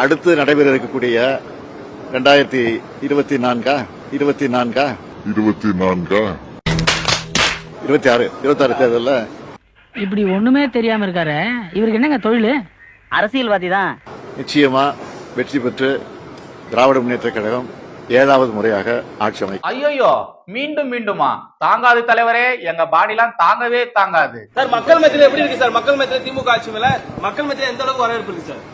அடுத்து நடைபெற இருக்கக்கூடிய ரெண்டாயிரத்தி இருபத்தி நான்கா? இருபத்தி நான்கா? இருபத்தி நான்கா? இருபத்தி ஆறு. இருபத்தாறு தேர்தலில்? இப்படி ஒண்ணுமே தெரியாம இருக்காரு. இவருக்கு என்னங்க தொழில்? அரசியல்வாதி தான். நிச்சயமா வெற்றி பெற்று திராவிட முன்னேற்ற கழகம் ஏழாவது முறையாக ஆட்சி அமைக்கும். ஐயோயோ மீண்டும் மீண்டுமா? தாங்காது தலைவரே எங்க பாடிலாம் தாங்கவே தாங்காது. சார் மக்கள் மத்தியில எப்படி இருக்கு சார்? மக்கள் மத்தியில திமுக ஆட்சி மேல மக்கள் மத்தியில எந்த அளவுக்கு வரவேற்பு இருக்கு சார்?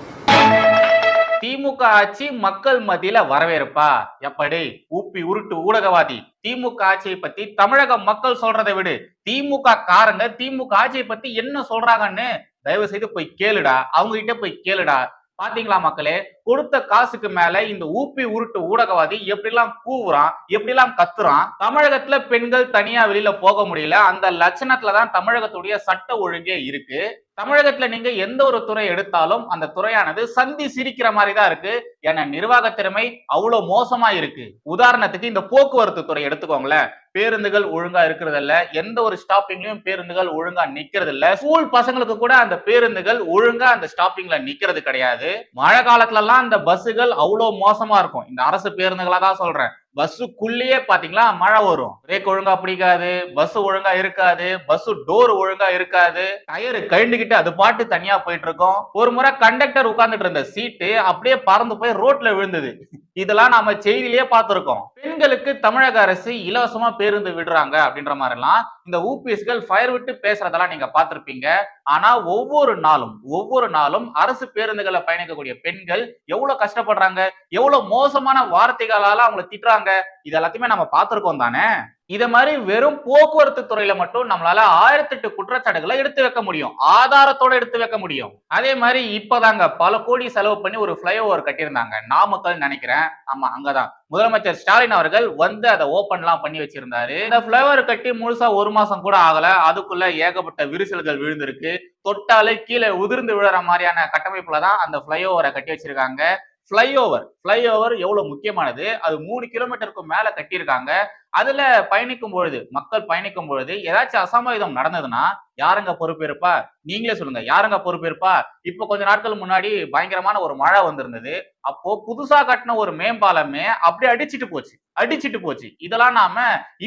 திமுக ஆட்சி மக்கள் மத்தியில வரவேற்பா? எப்படி? உப்பி உருட்டு ஊடகவாதி. திமுக ஆட்சியை பத்தி தமிழக மக்கள் சொல்றதை விடு. திமுக காரங்க திமுக ஆட்சியை பத்தி என்ன சொல்றாங்கன்னு தயவு செய்து போய் கேளுடா. அவங்க கிட்ட போய் கேளுடா. பாத்தீங்களா மக்களே? கொடுத்த காசுக்கு மேல இந்த ஊப்பி உருட்டு ஊடகவாதி எப்படிலாம் கூவுறான் எப்படிலாம் கத்துறான் தமிழகத்துல பெண்கள் தனியா வெளியில போக முடியல அந்த லட்சணத்துலதான் தமிழகத்துடைய சட்ட ஒழுங்கே இருக்கு. தமிழகத்துல நீங்க எந்த ஒரு துறை எடுத்தாலும் அந்த துறையானது சந்தி சிரிக்கிற மாதிரி தான் இருக்கு. ஏன்னா நிர்வாக திறமை அவ்வளவு மோசமா இருக்கு உதாரணத்துக்கு இந்த போக்குவரத்து துறை எடுத்துக்கோங்களேன். பேருந்துகள் ஒழுங்கா இருக்கிறது இல்ல எந்த ஒரு ஸ்டாப்பிங்லயும் பேருந்துகள் ஒழுங்கா நிக்கிறது இல்ல ஸ்கூல் பசங்களுக்கு கூட அந்த பேருந்துகள் ஒழுங்கா அந்த ஸ்டாப்பிங்ல நிக்கிறது கிடையாது. மழை காலத்துல எல்லாம் அந்த பஸ்ஸுகள் அவ்வளவு மோசமா இருக்கும். இந்த அரசு பேருந்துகளா தான் சொல்றேன். பஸ்ஸுக்குள்ளேயே பாத்தீங்களா மழை வரும். பிரேக் ஒழுங்கா பிடிக்காது பஸ் ஒழுங்கா இருக்காது பஸ் டோர் ஒழுங்கா இருக்காது. டயரு கழண்டுகிட்டு அது பாட்டு தனியா போயிட்டு இருக்கும். ஒரு முறை கண்டக்டர் உட்கார்ந்துட்டு இருந்த சீட்டு அப்படியே பறந்து போய் ரோட்ல விழுந்தது. இதெல்லாம் நாம செய்தியிலேயே பார்த்திருக்கோம். பெண்களுக்கு தமிழக அரசு இலவசமா பேருந்து விடுறாங்க அப்படின்ற மாதிரிலாம் இந்த ஊபிஎஸ்கள் ஃபயர் விட்டு பேசுறதெல்லாம் நீங்க பார்த்திருப்பீங்க. ஆனா ஒவ்வொரு நாளும் ஒவ்வொரு நாளும் அரசு பேருந்துகளை பயணிக்கக்கூடிய பெண்கள் எவ்வளவு கஷ்டப்படுறாங்க? எவ்வளவு மோசமான வார்த்தைகளால அவங்களை திட்டுறாங்க? இது எல்லாத்தையுமே நம்ம பார்த்துருக்கோம் தானே? இத மாதிரி வெறும் போக்குவரத்து துறையில மட்டும் நம்மளால ஆயிரத்தெட்டு குற்றச்சாட்டுகளை எடுத்து வைக்க முடியும். ஆதாரத்தோட எடுத்து வைக்க முடியும். அதே மாதிரி இப்பதாங்க பல கோடி செலவு பண்ணி ஒரு பிளைஓவர் கட்டியிருந்தாங்க. நாமக்கல் நினைக்கிறேன். ஆமா அங்கதான். முதலமைச்சர் ஸ்டாலின் அவர்கள் வந்து அதை ஓபன்லாம் பண்ணி வச்சிருந்தாரு. இந்த பிளைஓவர் கட்டி முழுசா ஒரு மாசம் கூட ஆகல. அதுக்குள்ள ஏகப்பட்ட விரிசல்கள் விழுந்திருக்கு. தொட்டாலே கீழே உதிர்ந்து விழுற மாதிரியான கட்டமைப்புல தான் அந்த பிளைஓவரை கட்டி வச்சிருக்காங்க. ஃப்ளைஓவர் ஃப்ளைஓவர் எவ்வளவு முக்கியமானது? அது மூணு கிலோமீட்டருக்கு மேல கட்டியிருக்காங்க. அதுல பயணிக்கும் பொழுது மக்கள் பயணிக்கும் பொழுது ஏதாச்சும் அசம்பாவிதம் நடந்ததுன்னா யாருங்க பொறுப்பேற்பா? நீங்களே சொல்லுங்க யாருங்க பொறுப்பேற்பா? இப்ப கொஞ்ச நாட்கள் முன்னாடி பயங்கரமான ஒரு மழை வந்திருந்தது. அப்போ புதுசா கட்டின ஒரு மேம்பாலமே அப்படியே அடிச்சிட்டு போச்சு அடிச்சிட்டு போச்சு. இதெல்லாம் நாம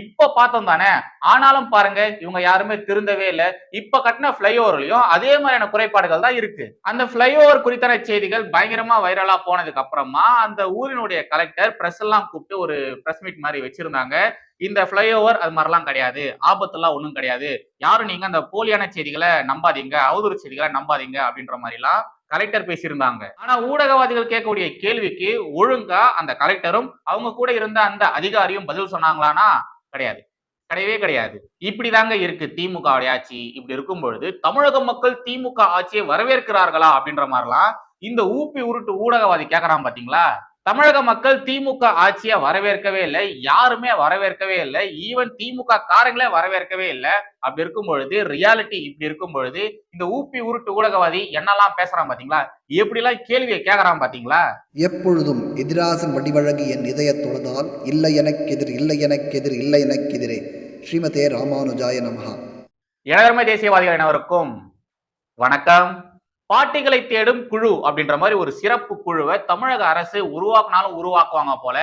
இப்ப பார்த்தோம் தானே? ஆனாலும் பாருங்க இவங்க யாருமே திருந்தவே இல்லை. இப்ப கட்டின பிளைஓவர்லயும் அதே மாதிரியான குறைபாடுகள் தான் இருக்கு. அந்த பிளைஓவர் குறித்தான செய்திகள் பயங்கரமா வைரலா போனதுக்கு அப்புறமா அந்த ஊரினுடைய கலெக்டர் பிரஸ் எல்லாம் கூப்பிட்டு ஒரு பிரஸ் மீட் மாதிரி வச்சிருந்தாங்க. இந்த ஃப்ளைஓவர் அது மாதிரிலாம் கிடையாது. ஆபத்துலாம் ஒன்றும் கிடையாது. யாரும் நீங்க அந்த போலியான செய்திகளை நம்பாதீங்க அவதூறு செய்திகளை நம்பாதீங்க அப்படின்ற மாதிரிலாம் கலெக்டர் பேசியிருந்தாங்க. ஆனா ஊடகவாதிகள் கேட்கக்கூடிய கேள்விக்கு ஒழுங்கா அந்த கலெக்டரும் அவங்க கூட இருந்த அந்த அதிகாரியும் பதில் சொன்னாங்களானா கிடையாது. கிடையவே கிடையாது. இப்படிதாங்க இருக்கு. திமுக ஆட்சி இப்படி இருக்கும் பொழுது தமிழக மக்கள் திமுக ஆட்சியை வரவேற்கிறார்களா அப்படின்ற மாதிரிலாம் இந்த ஊப்பி உருட்டு ஊடகவாதி கேட்கறான் பாத்தீங்களா? தமிழக மக்கள் திமுக ஆட்சியை வரவேற்கவே இல்லை. யாருமே வரவேற்கவே இல்லை. ஈவன் திமுக காரங்களே வரவேற்கவே இல்லை. அப்படி இருக்கும் பொழுது ரியாலிட்டி இப்படி இருக்கும் பொழுது இந்த ஊப்பி உருட்டு ஊடகவாதி என்னெல்லாம் பேசுறான் பாத்தீங்களா? எப்படிலாம் கேள்வியை கேக்குறான் பாத்தீங்களா? எப்பொழுதும் எதிராசன் வடிவழகு என் இதயத் தொழுதால் இல்லை எனக்கெதிர் இல்லை எனக்கெதிர் இல்லை எனக்கெதிரே. ஸ்ரீமதே ராமானுஜாய நமஹா. இளவரமை தேசியவாதிகள் அனைவருக்கும் வணக்கம். பாட்டிகளை தேடும் குழு அப்படின்ற மாதிரி ஒரு சிறப்பு குழுவை தமிழக அரசு உருவாக்குனாலும் உருவாக்குவாங்க போல.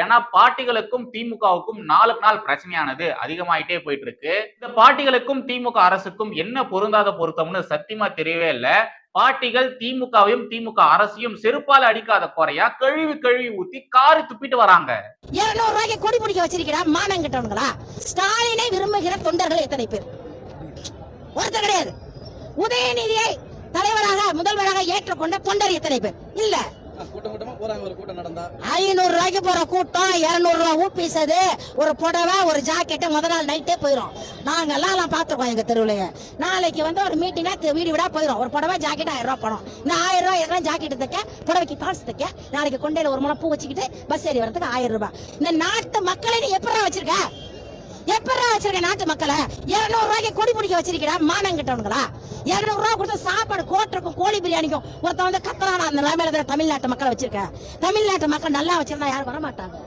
ஏன்னா பாட்டிகளுக்கும் திமுகவுக்கும் நாளுக்கு நாள் பிரச்சனையானது அதிகமாயிட்டே போயிட்டு இருக்கு இந்த பாட்டிகளுக்கும் திமுக அரசுக்கும் என்ன பொருந்தாத பொருத்தம்னு சத்தியமா தெரியவே இல்லை. பாட்டிகள் திமுகவையும் திமுக அரசையும் செருப்பால அடிக்காத குறையா கழுவி கழுவி ஊத்தி காரி துப்பிட்டு வராங்க. இருநூறு ரூபாய்க்கு கொடி பிடிக்க வச்சிருக்கிறா மானம் கிட்டவனுங்களா? ஸ்டாலினை விரும்புகிற தொண்டர்கள் எத்தனை பேர்? ஒருத்தர் கிடையாது. உதயநிதியை தலைவராக முதல்வராக ஏற்றுக்கொண்ட தொண்டர் எத்தனை பேர்? இல்ல. ஐநூறு ரூபாய்க்கு போற கூட்டம் இருநூறு ரூபாய் ஊப்பிசது. ஒரு புடவை ஒரு ஜாக்கெட்டு முத நாள் நைட்டே போயிடும் நாங்க எல்லாம் பாத்துருக்கோம் எங்க தெருவுலயே. நாளைக்கு வந்து ஒரு மீட்டிங்கா வீடு வீடா போயிடும் ஒரு புடவை ஜாக்கெட் ஆயிரம் ரூபாய் பணம். இந்த ஆயிரம் ரூபாய் எல்லாம் ஜாக்கெட் தைக்க புடவைக்கு பால்ஸ் தைக்க நாளைக்கு கொண்டையில ஒரு முளை பூ வச்சுக்கிட்டு பஸ் ஏறி வரதுக்கு ஆயிரம் ரூபாய். இந்த நாட்டு மக்களை நீ எப்படா வச்சிருக்க? எப்படா வச்சிருக்க நாட்டு மக்களை? இருநூறு ரூபாய்க்கு கொடி பிடிக்க வச்சிருக்கா மானம் கிட்டவனுங்களா இருநூறு ரூபாய் கொடுத்த சாப்பாடு கோட்டுக்கும் கோழி பிரியாணிக்கும் ஒருத்தன் வந்து கத்தறான அந்த நிலைமையில தமிழ்நாட்டு மக்களை வச்சிருக்க. தமிழ்நாட்டு மக்கள் நல்லா வச்சிருந்தா யாரும் வரமாட்டாங்க.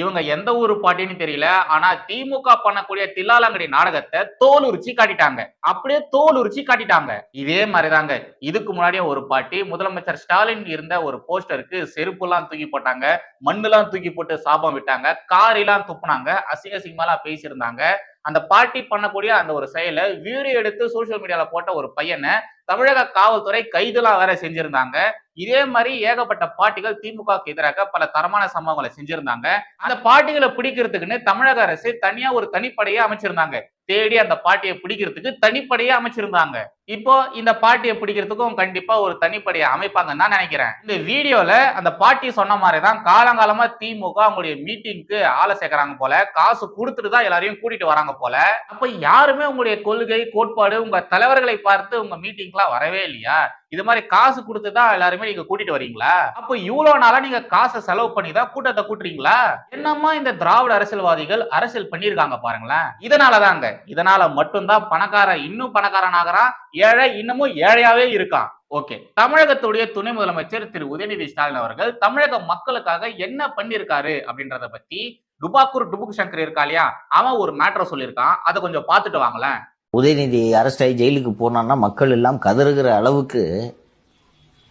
இவங்க எந்த ஊர் பாட்டின்னு தெரியல. ஆனா திமுக பண்ணக்கூடிய தில்லாலங்கடி நாடகத்தை தோல் உரிச்சி காட்டிட்டாங்க. அப்படியே தோல் உரிச்சி காட்டிட்டாங்க. இதே மாதிரிதாங்க. இதுக்கு முன்னாடியே ஒரு பாட்டி முதலமைச்சர் ஸ்டாலின் இருந்த ஒரு போஸ்டருக்கு செருப்பு எல்லாம் தூக்கி போட்டாங்க மண்ணெல்லாம் தூக்கி போட்டு சாபம் விட்டாங்க காரிலாம் துப்புனாங்க அசிங்க அசிங்கமாலாம் பேசியிருந்தாங்க. அந்த பாட்டி பண்ணக்கூடிய அந்த ஒரு செயலை வீடியோ எடுத்து சோசியல் மீடியால போட்ட ஒரு பையனை தமிழக காவல்துறை கைதுலாம் வேற செஞ்சிருந்தாங்க. இதே மாதிரி ஏகப்பட்ட பாட்டிகள் திமுகவுக்கு எதிராக பல தரமான சம்பவங்களை செஞ்சிருந்தாங்க. அந்த பாட்டிகளை பிடிக்கிறதுக்குன்னு தமிழக அரசு தனியா ஒரு தனிப்படையை அமைச்சிருந்தாங்க. தேடி அந்த பாட்டியை பிடிக்கிறதுக்கு தனிப்படையை அமைச்சிருந்தாங்க. இப்போ இந்த பாட்டியை பிடிக்கிறதுக்கும் கண்டிப்பா ஒரு தனிப்படையை அமைப்பாங்கன்னு தான் நினைக்கிறேன். இந்த வீடியோல அந்த பாட்டி சொன்ன மாதிரி தான் காலங்காலமா திமுக அவங்களுடைய மீட்டிங்க்கு ஆளை சேர்க்கறாங்க போல காசு கொடுத்துட்டு தான் எல்லாரையும் கூட்டிட்டு வராங்க போல. அப்ப யாருமே உங்களுடைய கொள்கை கோட்பாடு உங்க தலைவர்களை பார்த்து உங்க மீட்டிங் மீட்டிங்லாம் வரவே இல்லையா? இது மாதிரி காசு கொடுத்து தான் எல்லாருமே நீங்க கூட்டிட்டு வரீங்களா? அப்ப இவ்வளவு நாளா நீங்க காசை செலவு பண்ணி தான் கூட்டத்தை கூட்டுறீங்களா? என்னம்மா இந்த திராவிட அரசியல்வாதிகள் அரசியல் பண்ணியிருக்காங்க பாருங்களேன். இதனாலதாங்க. இதனால மட்டும்தான் பணக்காரன் இன்னும் பணக்காரன் ஆகிறான். ஏழை இன்னமும் ஏழையாவே இருக்கான். ஓகே. தமிழகத்துடைய துணை முதலமைச்சர் திரு. உதயநிதி ஸ்டாலின் அவர்கள் தமிழக மக்களுக்காக என்ன பண்ணிருக்காரு அப்படின்றத பத்தி டுபாக்கூர் டுபுக் சங்கர் இருக்கா இல்லையா? அவன் ஒரு மேட்ரை சொல்லியிருக்கான். அதை கொஞ்சம் பார்த்துட்டு வாங்களேன். உதயநிதி அரெஸ்ட் ஆகி ஜெயிலுக்கு போனான்னா மக்கள் எல்லாம் கதறுகிற அளவுக்கு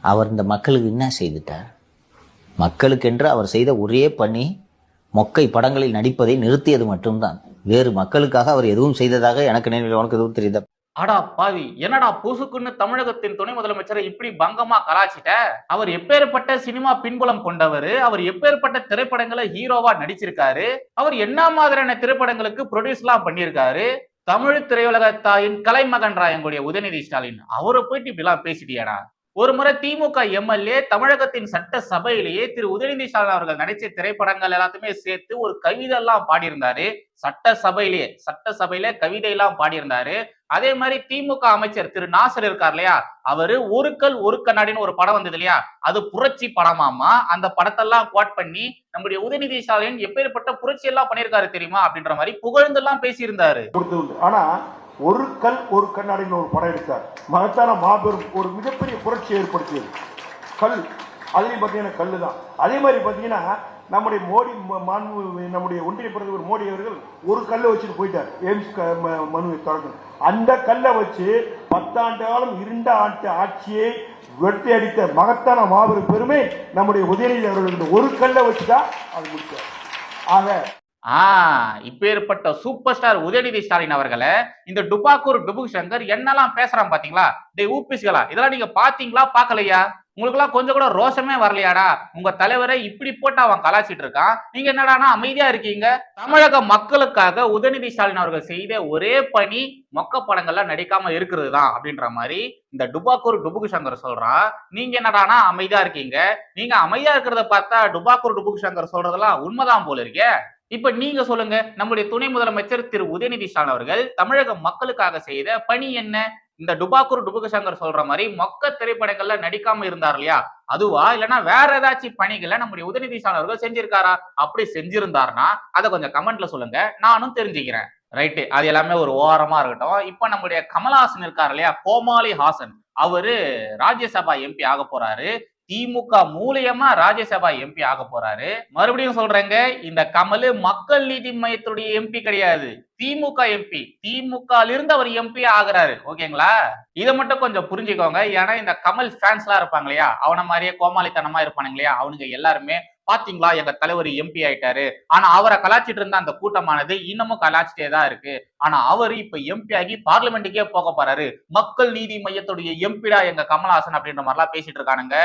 அவர் இந்த மக்களுக்கு என்ன செய்துட்டார்? மக்களுக்கென்று அவர் செய்த ஒரே பணி மொக்கை படங்களில் நடிப்பதை நிறுத்தியது மட்டும்தான். வேறு மக்களுக்காக அவர் எதுவும் செய்ததாக எனக்கு நினைவில் உனக்கு எதுவும் தெரியுதா? அடா பாவி என்னடா பூசுக்குன்னு தமிழகத்தின் துணை முதலமைச்சரை இப்படி பங்கமா கலாச்சிட்ட அவர் எப்பேற்பட்ட சினிமா பின்புலம் கொண்டவர் அவர் எப்பேற்பட்ட திரைப்படங்களை ஹீரோவா நடிச்சிருக்காரு அவர் என்ன மாதிரியான திரைப்படங்களுக்கு ப்ரொடியூஸ் எல்லாம் பண்ணியிருக்காரு தமிழ் திரையுலக தாயின் கலைமகன் ராயங்குடைய உதயநிதி ஸ்டாலின் அவரை போயிட்டு இப்படிலாம் பேசிட்டியாடா? ஒரு முறை திமுக எம்எல்ஏ தமிழகத்தின் சட்ட சபையிலேயே திரு உதயநிதி ஸ்டாலின் அவர்கள் நடிச்ச திரைப்படங்கள் எல்லாத்தையுமே சேர்த்து ஒரு கவிதை எல்லாம் பாடியிருந்தாரு. சட்ட சபையிலேயே சட்ட சபையில கவிதை எல்லாம் பாடியிருந்தாரு. அதே மாதிரி திமுக அமைச்சர் திரு நாசர் இருக்கார் இல்லையா? அவரு ஒரு கல் ஒரு கண்ணாடின்னு ஒரு படம் வந்தது இல்லையா? அது புரட்சி படமாமா? அந்த படத்தெல்லாம் கோட் பண்ணி நம்முடைய உதயநிதி ஸ்டாலின் எப்பேற்பட்ட புரட்சி எல்லாம் பண்ணியிருக்காரு தெரியுமா? அப்படின்ற மாதிரி புகழ்ந்தெல்லாம் பேசியிருந்தாரு. ஆனா ஒரு கல் ஒரு கண்ணாடின்னு ஒரு படம் எடுத்தார். மகத்தான மாபெரும் ஒரு மிகப்பெரிய புரட்சி ஏற்படுத்தியது. கல். அதுலயும் பார்த்தீங்கன்னா கல் தான் அதே மாதிரி பார்த்தீங்கன்னா நம்முடைய மோடி ம- மாண்பு நம்முடைய ஒன்றிய பிரதமர் மோடி அவர்கள் ஒரு கல்லை வச்சுட்டு போயிட்டார். எய்ம்ஸ் க- ம- மனுவை தொடர்ந்து. அந்த கல்லை வச்சு பத்தாண்டு காலம் இருண்ட ஆண்டு ஆட்சியை வெட்டி அடித்த மகத்தான மாபெரும் பெருமை நம்முடைய உதயநிதி அவர்கள் ஒரு கல்லை வச்சுதான் அது முடிச்சார். ஆக ஆஹ் இப்பேற்பட்ட சூப்பர் ஸ்டார் உதயநிதி ஸ்டாலின் அவர்களை இந்த டுபாக்கூர் டுபுக் சங்கர் என்னெல்லாம் பேசுறான் பாத்தீங்களா? டே ஊபிஸ்களா இதெல்லாம் நீங்க பாத்தீங்களா? பாக்கலையா? உங்களுக்கு எல்லாம் கொஞ்சம் கூட ரோஷமே வரலையாடா? உங்க தலைவரை இப்படி போட்டு அவன் கலாச்சிட்டு இருக்கான். நீங்க என்னடானா அமைதியா இருக்கீங்க? தமிழக மக்களுக்காக உதயநிதி ஸ்டாலின் அவர்கள் செய்த ஒரே பணி மொக்க படங்கள்லாம் நடிக்காம இருக்கிறது தான் அப்படின்ற மாதிரி இந்த டுபாக்கூர் டுபுக் சங்கர் சொல்றான். நீங்க என்னடானா அமைதியா இருக்கீங்க? நீங்க அமைதியா இருக்கிறத பார்த்தா டுபாக்கூர் டுபுக் சங்கர் சொல்றதெல்லாம் உண்மைதான் போல இருக்கே. இப்ப நீங்க சொல்லுங்க நம்முடைய துணை முதலமைச்சர் திரு. உதயநிதி ஸ்டாலின் அவர்கள் தமிழக மக்களுக்காக செய்த பணி என்ன? இந்த டுபாக்கூர் டுபுகசங்கர் சொல்ற மாதிரி மொக்க திரைப்படங்கள்ல நடிக்காம இருந்தார் இல்லையா? அதுவா? இல்லைன்னா வேற ஏதாச்சும் பணிகளை நம்முடைய உதயநிதி ஸ்டாலின் அவர்கள் செஞ்சிருக்காரா? அப்படி செஞ்சிருந்தாருன்னா அதை கொஞ்சம் கமெண்ட்ல சொல்லுங்க. நானும் தெரிஞ்சுக்கிறேன். ரைட்டு அது எல்லாமே ஒரு ஓரமா இருக்கட்டும். இப்ப நம்முடைய கமலஹாசன் இருக்கார் இல்லையா? கோமாளி ஹாசன் அவரு ராஜ்யசபா எம்பி ஆக போறாரு. திமுக மூலியமா ராஜ்யசபா எம்பி ஆக போறாரு. மறுபடியும் சொல்றேங்க இந்த கமல் மக்கள் நீதி மையத்துடைய எம்பி கிடையாது. திமுக எம்பி திமுக இருந்து அவர் எம்பி ஆகுறாரு. ஓகேங்களா? இதை மட்டும் கொஞ்சம் புரிஞ்சுக்கோங்க. ஏன்னா இந்த கமல் ஃபேன்ஸ் எல்லாம் இருப்பாங்க இல்லையா அவனை மாதிரியே கோமாளித்தனமா இருப்பானுங்க இல்லையா அவனுங்க எல்லாருமே பாத்தீங்களா? எங்க தலைவர் எம்பி ஆயிட்டாரு. ஆனா அவரை கலாச்சிட்டு இருந்த அந்த கூட்டமானது இன்னமும் கலாச்சிட்டே தான் இருக்கு. ஆனா அவர் இப்ப எம்பி ஆகி பார்லிமெண்ட்டுக்கே போக போறாரு. மக்கள் நீதி மையத்துடைய எம்பிடா எங்க கமல்ஹாசன் அப்படின்ற மாதிரிலாம் பேசிட்டு இருக்கானுங்க.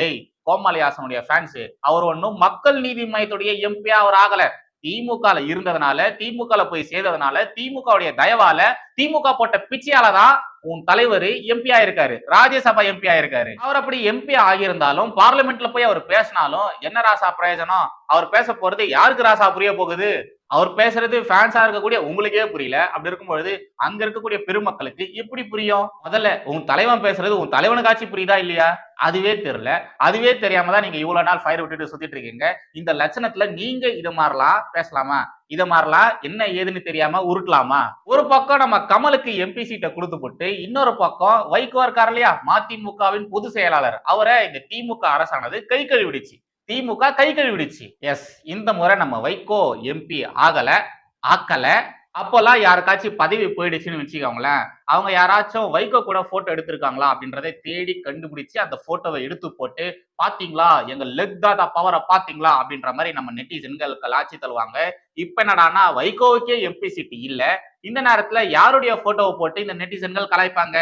டெய் கோமாளிஹாசனுடைய ஃபேன்ஸ் அவர் ஒன்றும் மக்கள் நீதி மையத்துடைய எம்பியா அவர் ஆகல. திமுகல இருந்ததுனால திமுகல போய் சேர்ந்ததுனால திமுகவுடைய தயவால திமுக போட்ட பிச்சையால தான் உன் தலைவர் எம்பி ஆயிருக்காரு ராஜ்யசபா எம்பி ஆயிருக்காரு. அவர் அப்படி எம்பி ஆகியிருந்தாலும் பார்லிமெண்ட்ல போய் அவர் பேசினாலும் என்ன ராசா பிரயோஜனம்? அவர் பேச போறது யாருக்கு ராசா புரிய போகுது? அவர் பேசுறது ஃபேன்ஸா இருக்கக்கூடிய உங்களுக்கே புரியல. அப்படி இருக்கும்பொழுது அங்க இருக்கக்கூடிய பெருமக்களுக்கு எப்படி புரியும்? முதல்ல உன் தலைவன் பேசுறது உன் தலைவனுக்காச்சும் புரியுதா இல்லையா? அதுவே தெரியல. அதுவே தெரியாம தான் நீங்க இவ்வளவு நாள் ஃபயர் விட்டுட்டு சுத்திட்டு இருக்கீங்க. இந்த லட்சணத்துல நீங்க இது மாதிரிலாம் பேசலாமா? இத மாதிரிலாம் என்ன ஏதுன்னு தெரியாம உருட்டலாமா? ஒரு பக்கம் நம்ம கமலுக்கு எம்பி சீட்டை கொடுத்து போட்டு இன்னொரு பக்கம் வைகோ இருக்கார் இல்லையா? மதிமுகவின் பொதுச் செயலாளர். அவரை இந்த திமுக அரசானது கை கழுவிடுச்சு. திமுக கை கழுவிடுச்சு. எஸ் இந்த முறை நம்ம வைகோ எம்பி ஆகல ஆக்கல. அப்போல்லாம் யாருக்காச்சும் பதவி போயிடுச்சுன்னு வச்சுக்கோங்களேன் அவங்க யாராச்சும் வைகோ கூட போட்டோ எடுத்திருக்காங்களா அப்படின்றத தேடி கண்டுபிடிச்சு அந்த போட்டோவை எடுத்து போட்டு பாத்தீங்களா? எங்க லெக் தாதா பவரை பாத்தீங்களா? அப்படின்ற மாதிரி நம்ம நெட்டிசன்கள் கலாச்சி தருவாங்க. இப்ப என்னடான்னா வைகோவுக்கே எம்பி சீட்டு இல்ல. இந்த நேரத்துல யாருடைய போட்டோவை போட்டு இந்த நெட்டிசன்கள் கலாய்ப்பாங்க?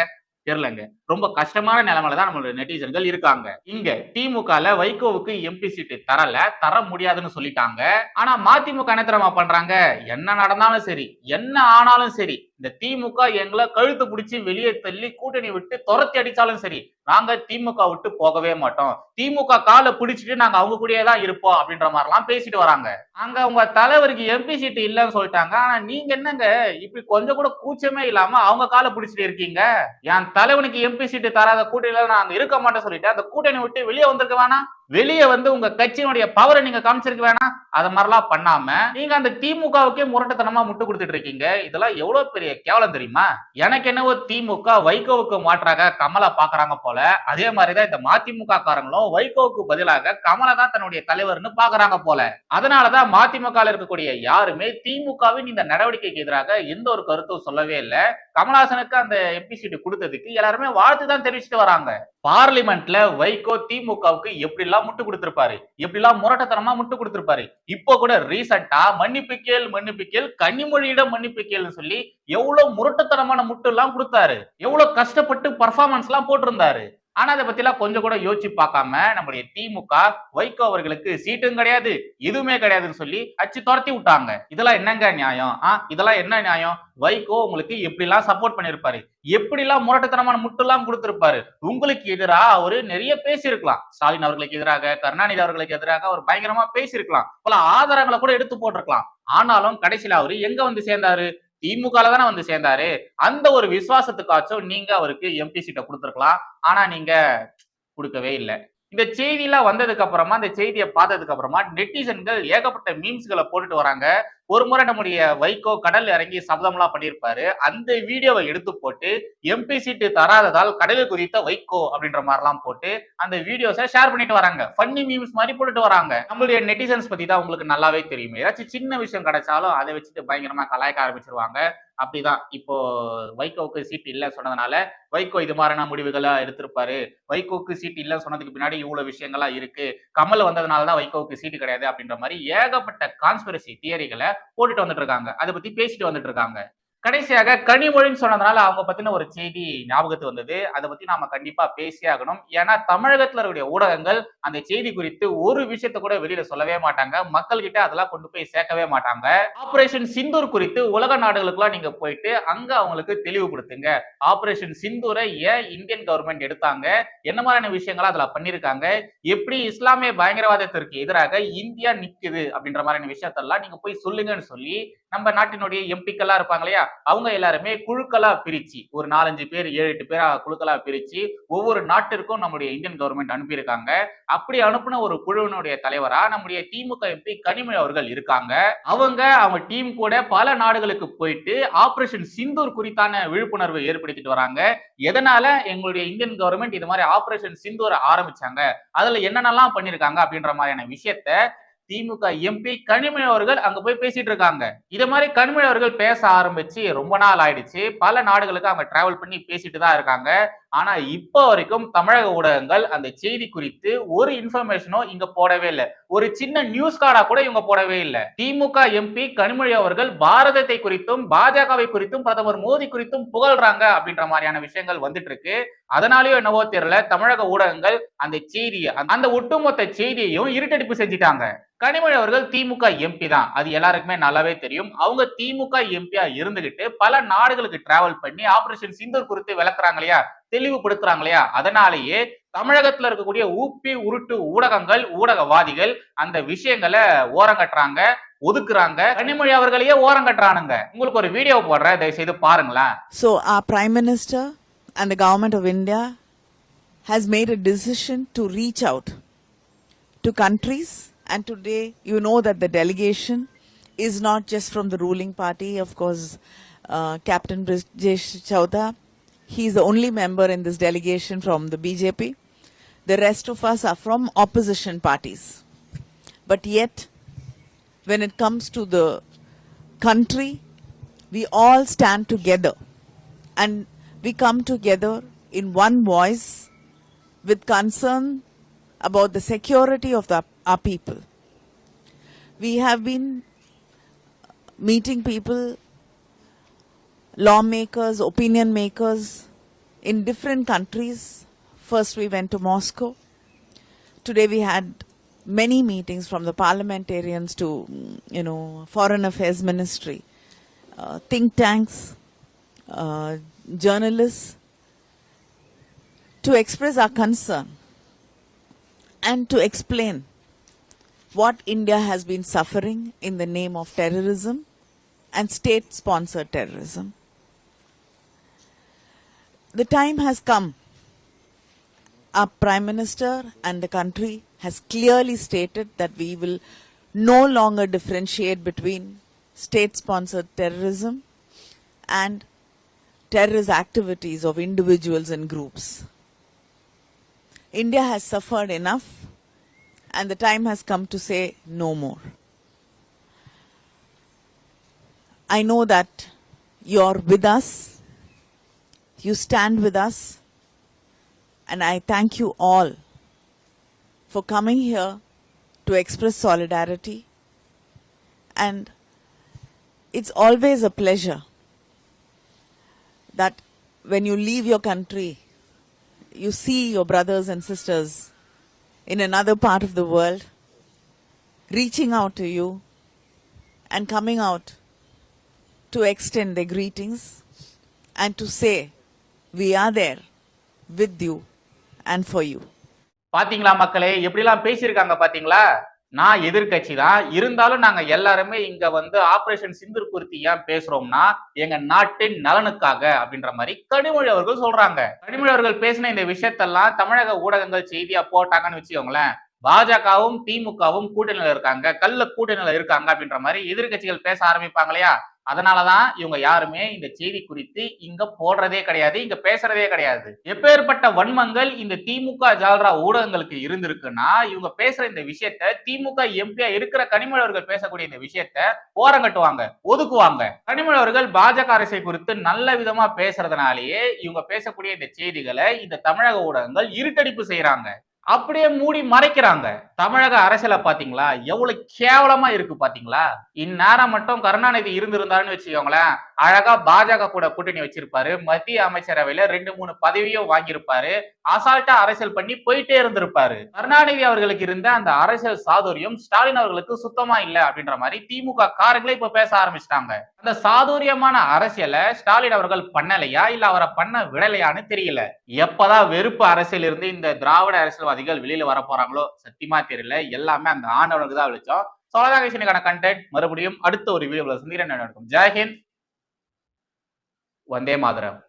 தெரியலங்க. ரொம்ப கஷ்டமான நிலைமையில தான் நம்மளோட நெட்டிசன்கள் இருக்காங்க. இங்க திமுகல வைகோவுக்கு எம்பி சீட்டு தரல தர முடியாதுன்னு சொல்லிட்டாங்க. ஆனா மதிமுக என்ன தெரியுமா பண்றாங்க? என்ன நடந்தாலும் சரி என்ன ஆனாலும் சரி இந்த திமுக எங்களை கழுத்து பிடிச்சி வெளியே தள்ளி கூட்டணி விட்டு துரத்தி அடிச்சாலும் சரி நாங்க திமுக விட்டு போகவே மாட்டோம். திமுக காலை பிடிச்சிட்டு நாங்க அவங்க கூடயே தான் இருப்போம் அப்படின்ற மாதிரிலாம் பேசிட்டு வராங்க. அங்க உங்க தலைவருக்கு எம்பி சீட்டு இல்லைன்னு சொல்லிட்டாங்க. ஆனா நீங்க என்னங்க? இப்படி கொஞ்சம் கூட கூச்சமே இல்லாம அவங்க காலை பிடிச்சிட்டு இருக்கீங்க. என் தலைவனுக்கு எம்பி சீட்டு தராத கூட்டணியில நான் இருக்க மாட்டேன் சொல்லிட்டு அந்த கூட்டணி விட்டு வெளியே வந்திருக்க வேணாம். வெளியே வந்து உங்க கட்சியினுடைய பவரை நீங்க காமிச்சிருக்க வேணாம். அதை மாதிரிலாம் பண்ணாம நீங்க அந்த திமுகவுக்கே முரட்டத்தனமா முட்டு கொடுத்துட்டு இருக்கீங்க. இதெல்லாம் எவ்வளவு பெரிய கேவலம் தெரியுமா? எனக்கு என்னவோ திமுக வைகோவுக்கு மாற்றாக கமலை பாக்குறாங்க போல. அதே மாதிரிதான் இந்த மதிமுக காரங்களும் வைகோவுக்கு பதிலாக கமலை தான் தன்னுடைய தலைவர்னு பாக்குறாங்க போல. அதனாலதான் மதிமுக இருக்கக்கூடிய யாருமே திமுகவின் இந்த நடவடிக்கைக்கு எதிராக எந்த ஒரு கருத்தும் சொல்லவே இல்லை. கமலாசனுக்கு அந்த எம்பி சீட்டு கொடுத்ததுக்கு எல்லாருமே வாழ்த்து தான் தெரிவிச்சுட்டு வராங்க. பார்லிமெண்ட்ல வைகோ திமுகவுக்கு எப்படி எல்லாம் முட்டு கொடுத்திருப்பாரு. எப்படி எல்லாம் முரட்டத்தனமா முட்டு கொடுத்திருப்பாரு. இப்போ கூட ரீசெண்டா மன்னிப்பு கேள் மன்னிப்பு கேள் கனிமொழியிடம் மன்னிப்பு கேள்னு சொல்லி எவ்வளவு முரட்டுத்தனமான முட்டு எல்லாம் கொடுத்தாரு. எவ்வளவு கஷ்டப்பட்டு பர்ஃபார்மன்ஸ் எல்லாம் போட்டிருந்தாரு. ஆனா அதை பத்தி எல்லாம் கொஞ்சம் கூட யோசிச்சு பார்க்காம நம்முடைய திமுக வைகோ அவர்களுக்கு சீட்டும் கிடையாது எதுவுமே கிடையாதுன்னு சொல்லி அச்சு துரத்தி விட்டாங்க. இதெல்லாம் என்னங்க நியாயம்? ஆ இதெல்லாம் என்ன நியாயம்? வைகோ உங்களுக்கு எப்படி எல்லாம் சப்போர்ட் பண்ணிருப்பாரு? எப்படி எல்லாம் முரட்டுத்தனமான முட்டு எல்லாம் கொடுத்திருப்பாரு? உங்களுக்கு எதிராக அவரு நிறைய பேசியிருக்கலாம். ஸ்டாலின் அவர்களுக்கு எதிராக கருணாநிதி அவர்களுக்கு எதிராக அவர் பயங்கரமா பேசியிருக்கலாம். பல ஆதாரங்களை கூட எடுத்து போட்டிருக்கலாம். ஆனாலும் கடைசியில அவரு எங்க வந்து சேர்ந்தாரு? திமுக தானே வந்து சேர்ந்தாரு. அந்த ஒரு விசுவாசத்துக்காச்சும் நீங்க அவருக்கு எம்பி சீட்டை கொடுத்துருக்கலாம். ஆனா நீங்க கொடுக்கவே இல்லை. இந்த செய்தியெல்லாம் வந்ததுக்கு அப்புறமா இந்த செய்தியை பார்த்ததுக்கு அப்புறமா நெட்டிசன்கள் ஏகப்பட்ட மீம்ஸ்களை போட்டுட்டு வராங்க. ஒரு முறை நம்முடைய வைகோ கடல் இறங்கி சபதம்லாம் பண்ணியிருப்பாரு. அந்த வீடியோவை எடுத்து போட்டு எம்பி சீட்டு தராததால் கடலில் குதித்த வைகோ அப்படின்ற மாதிரிலாம் போட்டு அந்த வீடியோஸை ஷேர் பண்ணிட்டு வராங்க. ஃபன்னி மீம்ஸ் மாதிரி போட்டுட்டு வராங்க. நம்மளுடைய நெட்டிசன்ஸ் பத்தி தான் உங்களுக்கு நல்லாவே தெரியும். ஏதாச்சும் சின்ன விஷயம் கிடைச்சாலும் அதை வச்சுட்டு பயங்கரமா கலாய்க்க ஆரம்பிச்சிருவாங்க. அப்படிதான். இப்போ வைகோவுக்கு சீட் இல்லைன்னு சொன்னதுனால வைகோ இது மாதிரியான முடிவுகளா எடுத்திருப்பாரு. வைகோவுக்கு சீட் இல்லைன்னு சொன்னதுக்கு பின்னாடி இவ்வளவு விஷயங்களா இருக்கு. கமல் வந்ததுனால தான் வைகோவுக்கு சீட்டு கிடையாது அப்படின்ற மாதிரி ஏகப்பட்ட கான்ஸ்பிரசி தியரிகளை போட்டுட்டு வந்துட்டு இருக்காங்க. அதை பத்தி பேசிட்டு வந்துட்டு இருக்காங்க. கடைசியாக கனிமொழின்னு சொன்னதுனால அவங்க பத்தின ஒரு செய்தி ஞாபகத்து வந்தது. அதை பத்தி நாம கண்டிப்பா பேசியே ஆகணும். ஏன்னா தமிழகத்துல இருக்கக்கூடிய ஊடகங்கள் அந்த செய்தி குறித்து ஒரு விஷயத்த கூட வெளியில சொல்லவே மாட்டாங்க. மக்கள் கிட்ட அதெல்லாம் கொண்டு போய் சேர்க்கவே மாட்டாங்க. ஆபரேஷன் சிந்தூர் குறித்து உலக நாடுகளுக்குலாம் நீங்க போயிட்டு அங்க அவங்களுக்கு தெளிவுபடுத்துங்க ஆபரேஷன் சிந்தூரை ஏன் இந்தியன் கவர்மெண்ட் எடுத்தாங்க? என்ன மாதிரியான விஷயங்களை அதுல பண்ணிருக்காங்க? எப்படி இஸ்லாமிய பயங்கரவாதத்திற்கு எதிராக இந்தியா நிக்குது அப்படின்ற மாதிரியான விஷயத்தெல்லாம் நீங்க போய் சொல்லுங்கன்னு சொல்லி நம்ம நாட்டினுடைய எம்பிக்கெல்லாம் இருப்பாங்க இல்லையா? அவங்க எல்லாருமே குழுக்களா பிரிச்சு ஒரு நாலஞ்சு பேர் ஏழு எட்டு பேரா குழுக்களா பிரிச்சு ஒவ்வொரு நாட்டிற்கும் நம்முடைய இந்தியன் கவர்மெண்ட் அனுப்பியிருக்காங்க. அப்படி அனுப்பின ஒரு குழுவினுடைய தலைவரா நம்முடைய திமுக எம்பி கனிமொழி அவர்கள் இருக்காங்க. அவங்க அவங்க டீம் கூட பல நாடுகளுக்கு போயிட்டு ஆபரேஷன் சிந்தூர் குறித்தான விழிப்புணர்வு ஏற்படுத்திட்டு வராங்க. எதனால எங்களுடைய இந்தியன் கவர்மெண்ட் இது மாதிரி ஆபரேஷன் சிந்தூரை ஆரம்பிச்சாங்க? அதுல என்னென்னலாம் பண்ணிருக்காங்க அப்படின்ற மாதிரியான விஷயத்த திமுக எம்பி கனிமொழி அவர்கள் அங்க போய் பேசிட்டு இருக்காங்க. இத மாதிரி கனிமொழி அவர்கள் பேச ஆரம்பிச்சு ரொம்ப நாள் ஆயிடுச்சு. பல நாடுகளுக்கு அவங்க டிராவல் பண்ணி பேசிட்டு தான் இருக்காங்க. ஆனா இப்போ வரைக்கும் தமிழக ஊடகங்கள் அந்த செய்தி குறித்து ஒரு இன்ஃபர்மேஷனும் இங்க போடவே இல்லை. ஒரு சின்ன நியூஸ் கார்டா கூட இவங்க போடவே இல்லை. திமுக எம்பி கனிமொழி அவர்கள் பாரதத்தை குறித்தும் பாஜகவை குறித்தும் பிரதமர் மோடி குறித்தும் புகழ்றாங்க அப்படின்ற மாதிரியான விஷயங்கள் வந்துட்டு இருக்கு அதனாலயோ என்னவோ தெரியல தமிழக ஊடகங்கள் அந்த செய்தியை அந்த ஒட்டுமொத்த செய்தியையும் இருட்டடிப்பு செஞ்சிட்டாங்க. கனிமொழி அவர்கள் திமுக எம்பி தான். அது எல்லாருக்குமே நல்லாவே தெரியும். அவங்க திமுக எம்பியா இருந்துகிட்டு பல நாடுகளுக்கு டிராவல் பண்ணி ஆபரேஷன் சிந்தூர் குறித்து விளக்குறாங்க இல்லையா? தெளிவுபடுத்துறாங்க இல்லையா அதனாலேயே தமிழகத்துல இருக்கக்கூடிய ஊப்பி உருட்டு ஊடகங்கள் ஊடகவாதிகள் அந்த விஷயங்களை ஓரங்கட்டுறாங்க ஒதுக்குறாங்க கனிமொழி அவர்களையே ஓரங்கட்டுறானுங்க உங்களுக்கு ஒரு வீடியோ போடுற தயவு செய்து பாருங்களேன் so our prime minister and government of India has made a decision to reach out to countries and today you know that the delegation is not just from the ruling party of course captain Brijesh Chowta he is the only member in this delegation from the BJP. The rest of us are from opposition parties. But yet, when it comes to the country, we all stand together and we come together in one voice with concern about the security of the, our people. We have been meeting people, lawmakers, opinion makers in different countries. First, we went to Moscow. Today, we had many meetings from the parliamentarians to, mm, you know, foreign affairs ministry, uh, think tanks, uh, journalists, to express our concern and to explain what India has been suffering in the name of terrorism and state sponsored terrorism. The time has come. Our Prime Minister and the country has clearly stated that we will no longer differentiate between state sponsored terrorism and terrorist activities of individuals and groups. India has suffered enough and the time has come to say no more. I know that you're with us, you stand with us, and I thank you all for coming here to express solidarity. And it's always a pleasure that when you leave your country, you see your brothers and sisters in another part of the world reaching out to you and coming out to extend their greetings and to say, we are there with you and for you பாத்தீங்களா மக்களே? எப்படிலாம் பேசியிருக்காங்க பாத்தீங்களா? நான் எதிர்க்கட்சி தான். இருந்தாலும் நாங்க எல்லாருமே இங்க வந்து ஆபரேஷன் சிந்தூர் குறித்து ஏன் பேசுறோம்னா எங்க நாட்டின் நலனுக்காக அப்படின்ற மாதிரி கனிமொழி அவர்கள் சொல்றாங்க. கனிமொழி அவர்கள் பேசின இந்த விஷயத்தெல்லாம் தமிழக ஊடகங்கள் செய்தியா போட்டாங்கன்னு வச்சுக்கோங்களேன். பாஜகவும் திமுகவும் கூட்டணியில இருக்காங்க. கல்ல கூட்டணியில இருக்காங்க அப்படின்ற மாதிரி எதிர்க்கட்சிகள் பேச ஆரம்பிப்பாங்க இல்லையா? அதனாலதான் இவங்க யாருமே இந்த செய்தி குறித்து இங்க போடுறதே கிடையாது இங்க பேசுறதே கிடையாது. எப்பேற்பட்ட வன்மங்கள் இந்த திமுக ஜால்ரா ஊடகங்களுக்கு இருந்திருக்குன்னா இவங்க பேசுற இந்த விஷயத்த திமுக எம்பியா இருக்கிற கனிமொழி அவர்கள் பேசக்கூடிய இந்த விஷயத்த ஓரங்கட்டுவாங்க ஒதுக்குவாங்க. கனிமொழி அவர்கள் பாஜக அரசை குறித்து நல்ல விதமா பேசுறதுனாலேயே இவங்க பேசக்கூடிய இந்த செய்திகளை இந்த தமிழக ஊடகங்கள் இருட்டடிப்பு செய்யறாங்க அப்படியே மூடி மறைக்கிறாங்க. தமிழக அரசியல பாத்தீங்களா எவ்வளவு கேவலமா இருக்கு பாத்தீங்களா இந்நேரம் மட்டும் கருணாநிதி இருந்திருந்தாருன்னு வச்சுக்கோங்களேன். அழகா பாஜக கூட கூட்டணி வச்சிருப்பாரு. மத்திய அமைச்சரவையில ரெண்டு மூணு பதவியும் வாங்கியிருப்பாரு. அசால்ட்டா அரசியல் பண்ணி போயிட்டே இருந்திருப்பாரு. கருணாநிதி அவர்களுக்கு இருந்த அந்த அரசியல் சாதுரியம் ஸ்டாலின் அவர்களுக்கு சுத்தமா இல்ல அப்படின்ற மாதிரி திமுக காரங்களே இப்ப பேச ஆரம்பிச்சிட்டாங்க. அந்த சாதுரியமான அரசியலை ஸ்டாலின் அவர்கள் பண்ணலையா? இல்ல அவரை பண்ண விடலையான்னு தெரியல. எப்பதான் வெறுப்பு அரசியல் இருந்து இந்த திராவிட அரசியல் தீவிரவாதிகள் வெளியில வர போறாங்களோ சத்தியமா தெரியல. எல்லாமே அந்த ஆண்டவனுக்கு தான் விழிச்சோம் சோழதாகேஷனுக்கான கண்டென்ட் மறுபடியும் அடுத்த ஒரு வீடியோல சந்திரன் நடக்கும். ஜெயஹிந்த் வந்தே மாதரம்.